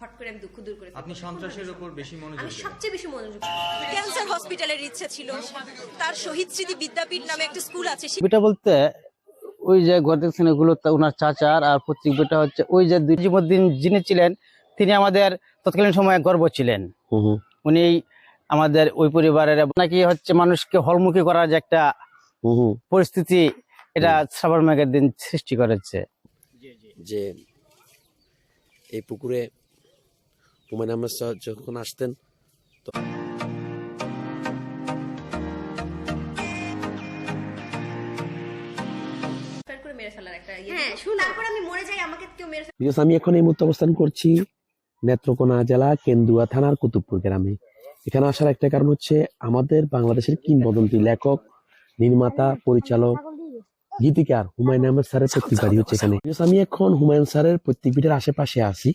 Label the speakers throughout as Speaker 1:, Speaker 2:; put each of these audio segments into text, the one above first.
Speaker 1: ফট করে আমি দুঃখ দূর করে
Speaker 2: আপনি সন্ত্রাসের উপর বেশি মনোযোগ
Speaker 1: আমি সবচেয়ে বেশি মনোযোগ
Speaker 3: ক্যান্সার হসপিটালের ইচ্ছে ছিল। তার শহীদ স্মৃতি বিদ্যাপীঠ নামে একটা স্কুল আছে।
Speaker 4: বইটা বলতে ওই যে ঘর দেখছেন এগুলো তো ওনার চাচার আর প্রত্যেক বইটা হচ্ছে ওই যে দুজিমুদ্দিন যিনি ছিলেন তিনি আমাদের তৎকালীন সময়ে গর্ব ছিলেন। উনি আমাদের ওই পরিবারের নাকি হচ্ছে মানুষকে হলমুখী করার যে একটা পরিস্থিতি এটা শ্রাবণ মেঘের দিন সৃষ্টি করেছে।
Speaker 5: যে এই পুকুরে হুমায়ুন আহমেদ স্যার যখন আসতেন
Speaker 1: একটা ইয়ে
Speaker 3: হ্যাঁ,
Speaker 1: আমি মরে যাই আমাকে কেউ মেরে ফেলে
Speaker 5: বিকজ আমি এখন এই মুহূর্তে অবস্থান করছি নেত্রকোনা জেলা কেন্দুয়া থানার কুতুবপুর গ্রামে। এখানে আসার একটা কারণ হচ্ছে আমাদের বাংলাদেশের কিংবদন্তি লেখক নির্মাতা পরিচালক গীতিকার হুমায়ুন আহমেদ স্যারের প্রত্যেক বাড়ি হচ্ছে এখানে। আমি এখন হুমায়ুন স্যারের প্রত্যেক ভিটার আশেপাশে আছি।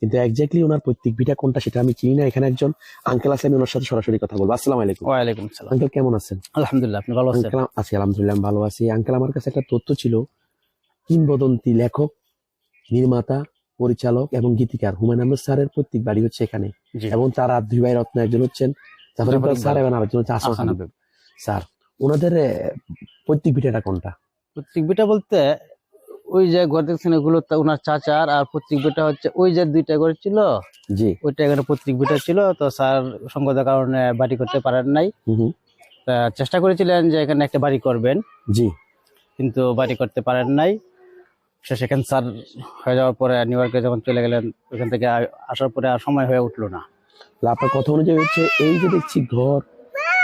Speaker 5: কিন্তু একজাক্টলি ওনার প্রত্যেক ভিটা কোনটা সেটা আমি চিনি না। এখানে একজন আঙ্কেল আছে আমি ওনার সাথে সরাসরি কথা বলব। আসসালামু আলাইকুম।
Speaker 4: ওয়ালাইকুম সালাম।
Speaker 5: আঙ্কেল কেমন আছেন?
Speaker 4: আলহামদুলিল্লাহ আপনি ভালো আছেন?
Speaker 5: আছি আলহামদুলিল্লাহ ভালো আছি। আঙ্কেল আমার কাছে একটা তথ্য ছিল কিংবদন্তি লেখক নির্মাতা পরিচালক এবং গীতিকার হুমায়ুন আহমেদ স্যারের প্রত্যেক বাড়ি হচ্ছে এখানে। এবং তার আর দুই ভাই রত্ন একজন হচ্ছেন জাফর ইকবাল স্যার এবং আরেকজন হচ্ছে হাবিব। স্যার ওনাদের প্রত্যেক ভিটাটা কোনটা?
Speaker 4: প্রত্যেক বইটা বলতে ওই যে ঘর দেখছেন এগুলো তো ওনার চাচার আর প্রত্যেক বইটা হচ্ছে ওই যে দুইটা ঘর ছিল।
Speaker 5: জি।
Speaker 4: ওইটা এখানে পত্রিক বইটা ছিল তো স্যার সঙ্গতের কারণে বাড়ি করতে পারেন নাই। তা চেষ্টা করেছিলেন যে এখানে একটা বাড়ি করবেন।
Speaker 5: জি।
Speaker 4: কিন্তু বাড়ি করতে পারেন নাই। সে সেখানে স্যার হয়ে যাওয়ার পরে নিউ ইয়র্কে যখন চলে গেলেন ওখান থেকে আসার পরে আর সময় হয়ে উঠল না।
Speaker 5: আপনার কথা অনুযায়ী হচ্ছে এই যে দেখছি ঘর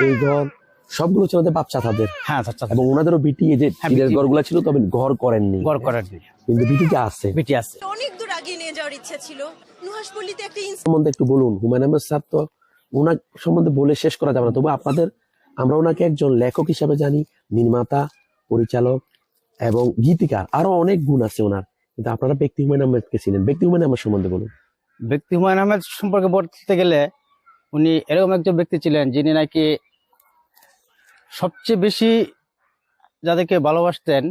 Speaker 5: এই ঘর সবগুলো আমাদের বাচ্চা তাদের
Speaker 4: হ্যাঁ আচ্ছা
Speaker 5: এবং ওনাদেরও বিটি যে
Speaker 4: হ্যাঁ,
Speaker 5: ঘরগুলো ছিল তবে ঘর করেননি।
Speaker 4: গড় করার দিন
Speaker 5: কিন্তু বিটিটা আছে।
Speaker 4: বিটি আছে।
Speaker 3: অনেক দূর আগে নিয়ে যাওয়ার ইচ্ছা ছিল। নুহাসপল্লিতে একটা
Speaker 5: সম্বন্ধে একটু বলুন হুমায়ুন আহমেদ স্যার তো ওনার সম্বন্ধে বলে শেষ করা যাবে না। তবু আপনাদের আমরা ওনাকে একজন লেখক হিসাবে জানি নির্মাতা পরিচালক এবং গীতিকার। আরও অনেক গুণ আছে ওনার। কিন্তু আপনারা ব্যক্তি হুমায়ুন আহমেদকে ছিলেন ব্যক্তি হুমায়ুন আহমেদ সম্বন্ধে বলুন।
Speaker 4: ব্যক্তি হুমায়ুন আহমেদ সম্পর্কে বলতে গেলে উনি এরকম একজন ব্যক্তি ছিলেন যিনি নাকি সবচেয়ে বেশি যাদেরকে ভালোবাসতেন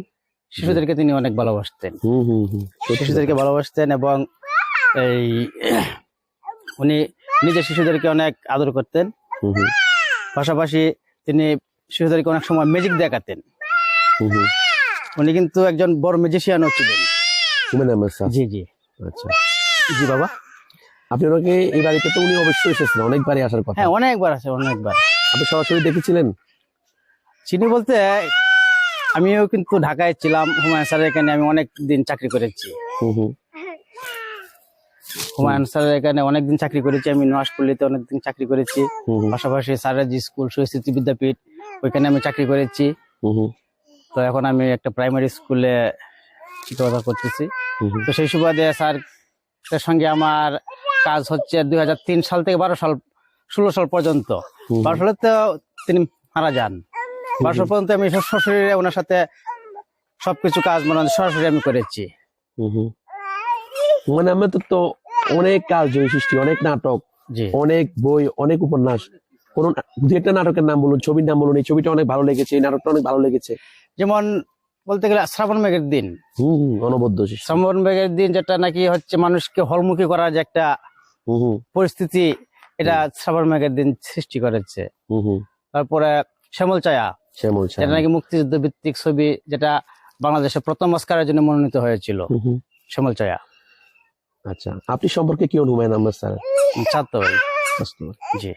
Speaker 4: শিশুদেরকে তিনি অনেক ভালোবাসতেন।
Speaker 5: হুম হুম হুম
Speaker 4: শিশুদেরকে ভালোবাসতেন এবং এই উনি নিজের শিশুদেরকে অনেক আদর করতেন। পাশাপাশি তিনি শিশুদেরকে অনেক সময় ম্যাজিক দেখাতেন। উনি কিন্তু একজন বড় ম্যাজিশিয়ানও ছিলেন। জি জি।
Speaker 5: আচ্ছা।
Speaker 4: জি বাবা।
Speaker 5: আপনি ওনাকে এই বাড়িতে তো উনি অবশ্যই এসেছেন অনেকবারই আসার কথা।
Speaker 4: হ্যাঁ অনেকবার আছে অনেকবার।
Speaker 5: আপনি সরাসরি দেখেছিলেন?
Speaker 4: চিনি বলতে আমিও কিন্তু ঢাকায় ছিলাম। হুমায়ুন স্যারের এখানে আমি অনেক দিন চাকরি করেছি।
Speaker 5: হুম হুম।
Speaker 4: হুমায়ুন স্যারের এখানে অনেকদিন চাকরি করেছি। আমি নোয়াশপল্লিতে অনেকদিন চাকরি করেছি। পাশাপাশি স্যারের যে স্কুল শহীদ বিদ্যাপীঠ ওইখানে আমি চাকরি করেছি। তো এখন আমি একটা প্রাইমারি স্কুলে শিক্ষকতা করতেছি। তো সেই সুবাদে স্যার সঙ্গে আমার কাজ হচ্ছে দুই হাজার তিন সাল থেকে বারো সাল ষোলো সাল পর্যন্ত। বারো সালে তো তিনি মারা যান। বারো পর্যন্ত আমি সরাসরি ওনার সাথে সবকিছু কাজ মানে সরাসরি আমি করেছি।
Speaker 5: হুম। হুমায়ুন তো অনেক কাজ সৃষ্টি অনেক নাটক অনেক বই অনেক উপন্যাস। কোন দু একটা নাটকের নাম বলুন ছবির নাম বলুন এই ছবিটা অনেক ভালো লেগেছে এই নাটকটা অনেক ভালো লেগেছে।
Speaker 4: যেমন বলতে গেলে শ্রাবণ মেঘের দিন।
Speaker 5: হুম অনবদ্য
Speaker 4: শ্রাবণ মেঘের দিন যেটা নাকি হচ্ছে মানুষকে হলমুখী করার যে একটা পরিস্থিতি এটা শ্রাবণ মেঘের দিন সৃষ্টি করেছে। তারপরে শ্যামল ছায়া।
Speaker 5: শ্যামল ছায়া।
Speaker 4: যেটা নাকি মুক্তিযুদ্ধ ভিত্তিক ছবি যেটা বাংলাদেশে প্রথম অস্কারের জন্য মনোনীত হয়েছিল। শ্যামল ছায়া।
Speaker 5: আচ্ছা আপনি সম্পর্কে কি হুমায়ুন আহমেদ স্যার?
Speaker 4: ছাত্র ভাই। জি।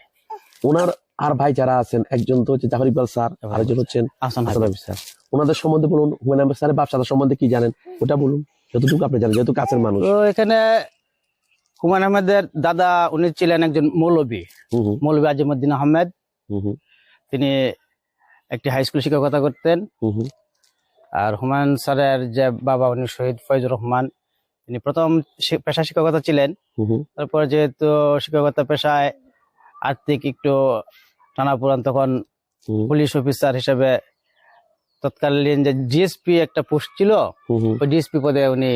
Speaker 5: ওনার আর ভাই যারা আছেন একজন তো হচ্ছে জাফর ইকবাল স্যার আরেকজন হচ্ছেন
Speaker 4: আসান
Speaker 5: হাসান স্যার। ওনাদের সম্বন্ধে বলুন হুমায়ুন আহমেদ স্যারের ব্যবসাদার সম্বন্ধে কি জানেন? ওটা বলুন যতটুকু আপনি জানেন যেহেতু কাছের মানুষ।
Speaker 4: তো এখানে হুমায়ুন আহমেদের দাদা উনি ছিলেন একজন মৌলবী। মৌলবী আজিমুদ্দিন আহমেদ।
Speaker 5: হুম হুম।
Speaker 4: তিনি একটি হাই স্কুল শিক্ষকতা করতেন। আর হুমায়ুন স্যারের যে বাবা উনি শহীদ ফয়জুর রহমান তিনি প্রথম পেশা শিক্ষকতা ছিলেন। তারপর যেহেতু শিক্ষকতা পেশায় আর্থিক একটু টানাপোড়ান তখন পুলিশ অফিসার হিসেবে তৎকালীন যে জিএসপি একটা পোস্ট ছিল ওই ডিএসপি পদে উনি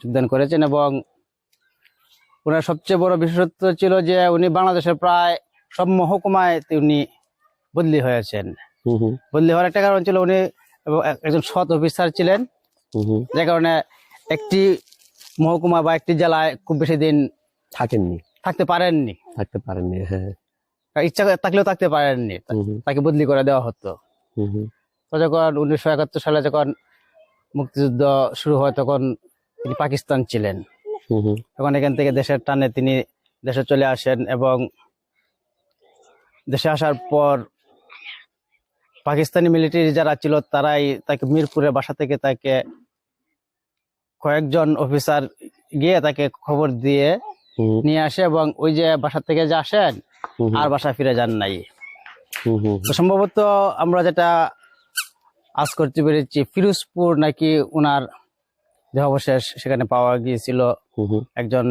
Speaker 4: যোগদান করেছেন এবং ওনার সবচেয়ে বড় বিশেষত্ব ছিল যে উনি বাংলাদেশের প্রায় সব মহকুমায় উনি বদলি হয়েছেন। বদলি হওয়ার একটা কারণ ছিল উনি একজন সৎ অফিসার ছিলেন। যে কারণে একটি মহকুমা বা একটি জেলায় খুব বেশি দিন
Speaker 5: থাকেননি।
Speaker 4: থাকতে পারেননি।
Speaker 5: থাকতে পারেননি হ্যাঁ।
Speaker 4: ইচ্ছা থাকলেও থাকতে পারেননি। তাকে বদলি করে দেওয়া হতো। তো যখন উনিশশো একাত্তর সালে যখন মুক্তিযুদ্ধ শুরু হয় তখন তিনি পাকিস্তান ছিলেন। তখন এখান থেকে দেশের টানে তিনি দেশে চলে আসেন এবং দেশে আসার পর পাকিস্তানি মিলিটারি যারা ছিল তারাই তাকে মিরপুরের বাসা থেকে তাকে কয়েকজন অফিসার গিয়ে তাকে খবর দিয়ে নিয়ে আসে এবং ওই যে বাসা থেকে যে আসেন আর বাসা ফিরে যান নাই। সম্ভবত আমরা যেটা আজ করতে পেরেছি ফিরোজপুর নাকি ওনার দেহাবশেষ সেখানে পাওয়া গিয়েছিল। একজন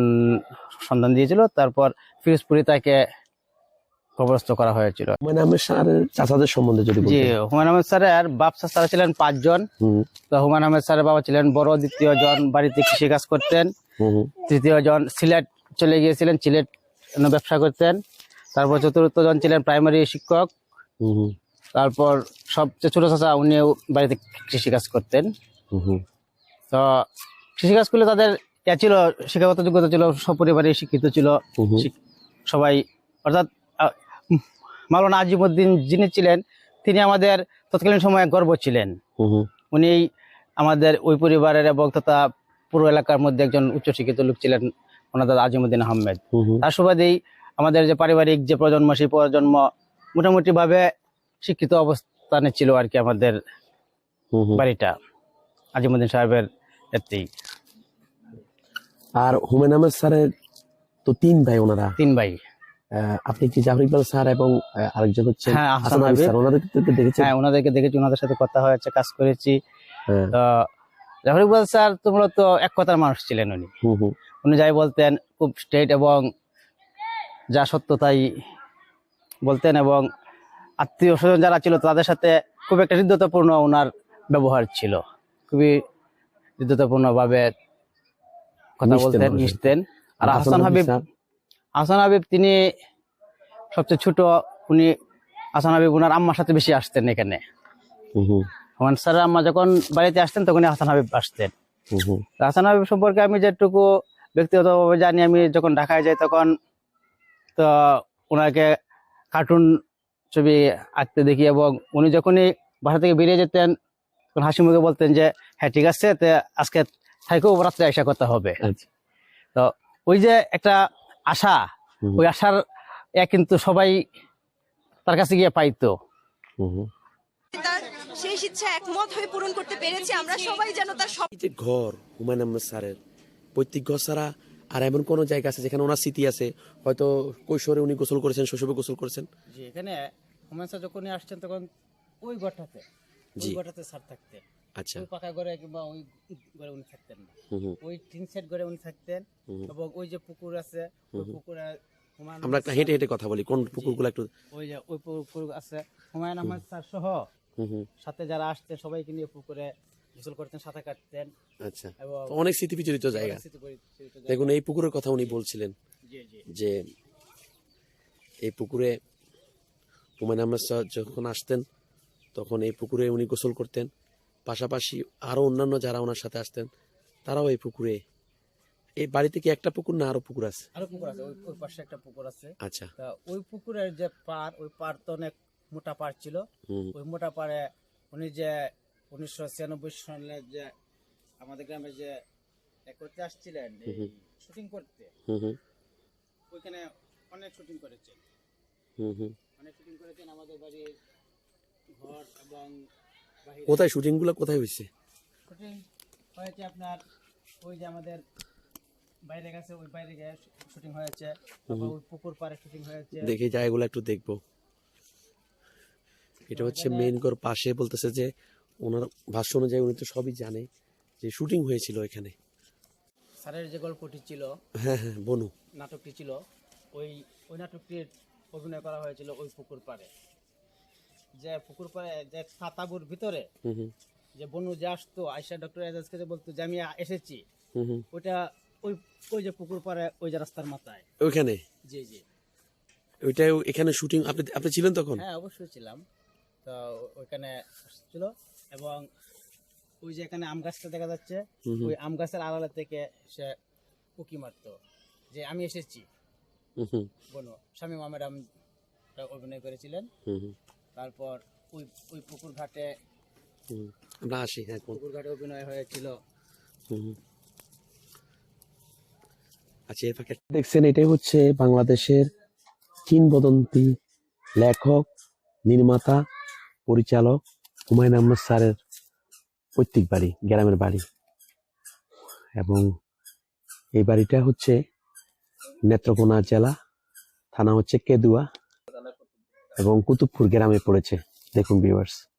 Speaker 4: সন্ধান দিয়েছিল তারপর ফিরোজপুরে তাকে কবরস্থ করা হয়েছিল।
Speaker 5: মানে আমি স্যারের চাচাদের সম্বন্ধে যদি
Speaker 4: জি হুমায়ুন আহমেদ স্যারের বাপ চাচারা ছিলেন পাঁচজন। তো হুমায়ুন আহমেদ স্যারের বাবা ছিলেন বড় দ্বিতীয় জন বাড়িতে কৃষিকাজ করতেন। তৃতীয় জন সিলেট চলে গিয়েছিলেন সিলেট ব্যবসা করতেন। তারপর চতুর্থ জন ছিলেন প্রাইমারি শিক্ষক। তারপর সবচেয়ে ছোট চাচা উনিও বাড়িতে কৃষিকাজ করতেন। তো কৃষিকাজ করলে তাদের ছিল শিক্ষাগত যোগ্যতা ছিল সপরিবারে শিক্ষিত ছিল। সবাই অর্থাৎ মাওলানা আজিমুদ্দিন যিনি ছিলেন তিনি আমাদের তৎকালীন সময়ে গর্ব ছিলেন। উনি আমাদের ওই পরিবারের এবং তথা পুরো এলাকার মধ্যে একজন উচ্চশিক্ষিত লোক ছিলেন ওনার দাদা আজিমুদ্দিন আহমেদ।
Speaker 5: হুম হুম,
Speaker 4: তার সুবাদেই আমাদের যে পারিবারিক যে প্রজন্ম সেই প্রজন্ম মোটামুটি ভাবে শিক্ষিত অবস্থানে ছিল আর কি আমাদের। বাড়িটা আজিমুদ্দিন সাহেবের এতেই
Speaker 5: আর হুমায়ুন আহমেদ স্যারের তো তিন ভাই ওনারা।
Speaker 4: তিন ভাই।
Speaker 5: আপনি কি জাফর ইকবাল স্যার এবং আরেকজন হচ্ছেন
Speaker 4: হ্যাঁ,
Speaker 5: হাসান
Speaker 4: হাসান
Speaker 5: হাবিব। স্যার ওনাদেরকে দেখেছেন?
Speaker 4: হ্যাঁ ওনাদেরকে দেখেছি ওনাদের সাথে কথা হয়েছে কাজ করেছি।
Speaker 5: হ্যাঁ,
Speaker 4: তো জাফর ইকবাল স্যার তো মূলত এক কথার মানুষ ছিলেন উনি। উনি যাই বলতেন খুব স্ট্রেট এবং যা সত্য তাই বলতেন এবং আত্মীয় স্বজন যারা ছিল তাদের সাথে খুব একটা হৃদ্যতাপূর্ণ ওনার ব্যবহার ছিল। খুবই হৃদ্যতাপূর্ণ ভাবে কথা বলতেন। মিশতেন। আর হাসান হাবিব হাসান হাবিব তিনি সবচেয়ে ছোট উনি হাসান হাবিব ওনার আম্মার সাথে বেশি আসতেন এখানে।
Speaker 5: হুম হুম,
Speaker 4: হুমান স্যার আম্মা যখন বাড়িতে আসতেন তখনই হাসান হাবিব আসতেন। হাসান হাবিব সম্পর্কে আমি যেটুকু ব্যক্তিগতভাবে জানি আমি যখন ঢাকায় যাই তখন তো ওনাকে কার্টুন ছবি আঁকতে দেখি এবং উনি যখনই বাসা থেকে বেরিয়ে যেতেন তখন হাসি মুখে বলতেন যে হ্যাঁ ঠিক আছে তো আজকে থাকেও রাত্রে আশা করতে হবে।
Speaker 5: আচ্ছা।
Speaker 4: তো ওই যে একটা আশা ওই আশার কিন্তু সবাই তার কাছে গিয়ে পাইতো।
Speaker 3: সেই ইচ্ছা একমত হয়ে পূরণ করতে পেরেছি আমরা সবাই যেন তার
Speaker 5: এই যে ঘর হুমায়ুন আহমেদ স্যারের পৈতৃক ঘর ছাড়া আর এমন কোন জায়গা আছে যেখানে ওনার স্মৃতি আছে? হয়তো কৈশোরে উনি গোসল করেছেন শৈশবে গোসল করেছেন।
Speaker 4: যে এখানে হুমায়ুন স্যার যখনই আসছেন তখন ওই ঘরটাতে। ওই ঘরটাতে স্যার থাকতেন।
Speaker 5: আচ্ছা।
Speaker 4: পাকা ঘরে কিংবা ওই ঘরে উনি থাকতেন না। ওই টিন সেট ঘরে উনি থাকতেন এবং ওই যে পুকুর আছে ওই পুকুরে
Speaker 5: আমরা একটা হেঁটে হেঁটে কথা বলি কোন পুকুরগুলো একটু
Speaker 4: ওই যে ওই পুকুর আছে হুমায়ুন আহমেদ স্যার সহ।
Speaker 5: হুম হুম,
Speaker 4: সাথে যারা আসতেন সবাইকে নিয়ে পুকুরে গোসল করতেন সাঁতার কাটতেন।
Speaker 5: আচ্ছা। অনেক স্মৃতি বিচরিত জায়গা। দেখুন এই পুকুরের কথা উনি বলছিলেন যে এই পুকুরে হুমায়ুন আহমেদ স্যার যখন আসতেন তখন এই পুকুরে উনি গোসল করতেন। পাশাপাশি আরও অন্যান্য যারা ওনার সাথে আসতেন তারাও এই পুকুরে। এই বাড়িতে কি একটা পুকুর না আরও পুকুর আছে?
Speaker 4: আরও পুকুর আছে ওই পাশে একটা পুকুর আছে।
Speaker 5: আচ্ছা।
Speaker 4: ওই পুকুরের যে পার ওই পার তো অনেক মোটা পার ছিল। ওই মোটা পারে উনি যে উনিশশো ছিয়ানব্বই সালে যে আমাদের গ্রামে যে করতে আসছিলেন শুটিং করতে
Speaker 5: হুম হুম।
Speaker 4: ওইখানে অনেক শুটিং করেছেন।
Speaker 5: হুম হুম।
Speaker 4: অনেক শুটিং করেছেন আমাদের বাড়ির ঘর এবং
Speaker 5: কোথায় শুটিংগুলো কোথায় হয়েছে?
Speaker 4: শুটিং হয়েছে আপনার ওই যে আমাদের বাইরে গেছে ওই বাইরে গিয়ে শুটিং হয়েছে। ওই পুকুর পাড়ে শুটিং হয়েছে।
Speaker 5: দেখে জায়গাগুলো একটু দেখব। এটা হচ্ছে মেইন ঘর পাশে বলতেছে যে ওনার ভাষ্য অনুযায়ী উনি তো সবই জানে যে শুটিং হয়েছিল এখানে।
Speaker 4: স্যারের যে গল্পটি ছিল
Speaker 5: হ্যাঁ হ্যাঁ বনু।
Speaker 4: নাটকটি ছিল ওই ওই নাটকটির অভিনয় করা হয়েছিল ওই পুকুর পাড়ে। যে পুকুর পাড়ে যে সাতাবুর ভিতরে যে বনু যে আসতো আয়সা ডক্টর এজাজকে যে বলতো যে আমি এসেছি ওইটা ওই ওই যে পুকুর পাড়ে ওই যে রাস্তার মাথায়।
Speaker 5: ওইখানে?
Speaker 4: জি জি।
Speaker 5: ওইটাই এখানে শুটিং আপনি আপনি ছিলেন তখন?
Speaker 4: হ্যাঁ অবশ্যই ছিলাম। তো ওইখানে ছিল এবং ওই যে এখানে আম গাছটা দেখা যাচ্ছে। ওই আম গাছের আড়ালে থেকে সে উকি মারতো যে আমি এসেছি। বলো স্বামী ম্যাডাম অভিনয় করেছিলেন। তারপর ওই ওই পুকুর ঘাটে
Speaker 5: আমরা আসি হ্যাঁ
Speaker 4: পুকুর ঘাটে অভিনয় হয়েছিল।
Speaker 5: আচ্ছা এর ফাঁকে দেখছেন এটাই হচ্ছে বাংলাদেশের কিংবদন্তি লেখক নির্মাতা পরিচালক হুমায়ুন আহমদ স্যারের পৈতৃক বাড়ি গ্রামের বাড়ি। এবং এই বাড়িটা হচ্ছে নেত্রকোনা জেলা থানা হচ্ছে কেদুয়া। এবং কুতুবপুর গ্রামে পড়েছে। দেখুন ভিউয়ার্স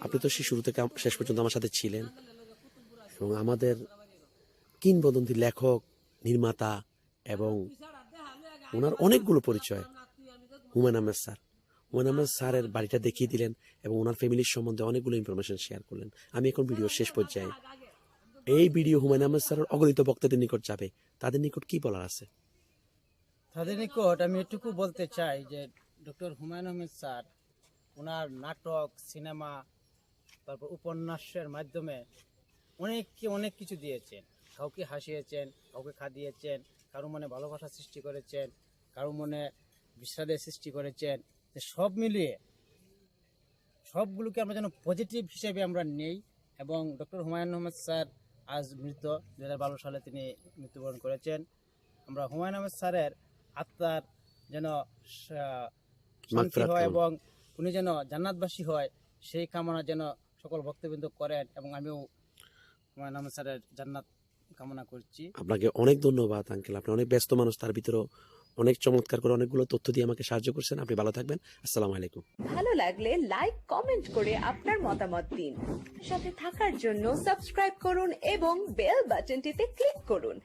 Speaker 5: আপনি তো সে শুরু থেকে শেষ পর্যন্ত আমার সাথে ছিলেন এবং আমাদের কিংবদন্তি লেখক, নির্মাতা এবং ওনার অনেকগুলো পরিচয়। হুমায়ুন আহমেদ স্যার। হুমায়ুন আহমেদ স্যারের বাড়িটা দেখিয়ে দিলেন এবং ওনার ফ্যামিলির সম্বন্ধে অনেকগুলো ইনফরমেশন শেয়ার করলেন। আমি এখন ভিডিও শেষ পর্যায়ে। এই ভিডিও হুমায়ুন আহমেদ স্যারের অগণিত বক্তাদের নিকট যাবে। তাদের নিকট কি বলার আছে?
Speaker 4: তাদের নিকট আমি এটুকু বলতে চাই যে ডক্টর হুমায়ুন আহমেদ স্যার ওনার নাটক সিনেমা তারপর উপন্যাসের মাধ্যমে অনেককে অনেক কিছু দিয়েছেন। কাউকে হাসিয়েছেন কাউকে খাদিয়েছেন কারও মনে ভালোবাসা সৃষ্টি করেছেন কারও মনে বিষাদের সৃষ্টি করেছেন। যে সব মিলিয়ে সবগুলোকে আমরা যেন পজিটিভ হিসেবে আমরা নেই এবং ডক্টর হুমায়ুন আহমেদ স্যার আজ মৃত দু হাজার বারো সালে তিনি মৃত্যুবরণ করেছেন। আমরা হুমায়ুন আহমেদ স্যারের আত্মার যেন শান্তি হয় এবং উনি যেন জান্নাতবাসী হয় সেই কামনা যেন সকল ভক্তবৃন্দ করেন এবং আমিও হুমায়ুন আহমেদ স্যারের জান্নাত কামনা করছি।
Speaker 5: আপনাকে অনেক ধন্যবাদ আঙ্কেল। আপনি অনেক ব্যস্ত মানুষ তার ভিতরেও অনেক চমৎকার করে অনেকগুলো তথ্য দিয়ে আমাকে সাহায্য করছেন। আপনি ভালো থাকবেন। আসসালামু আলাইকুম।
Speaker 3: ভালো লাগলে লাইক কমেন্ট করে আপনার মতামত দিন। সাথে থাকার জন্য সাবস্ক্রাইব করুন এবং বেল বাটনটিতে ক্লিক করুন।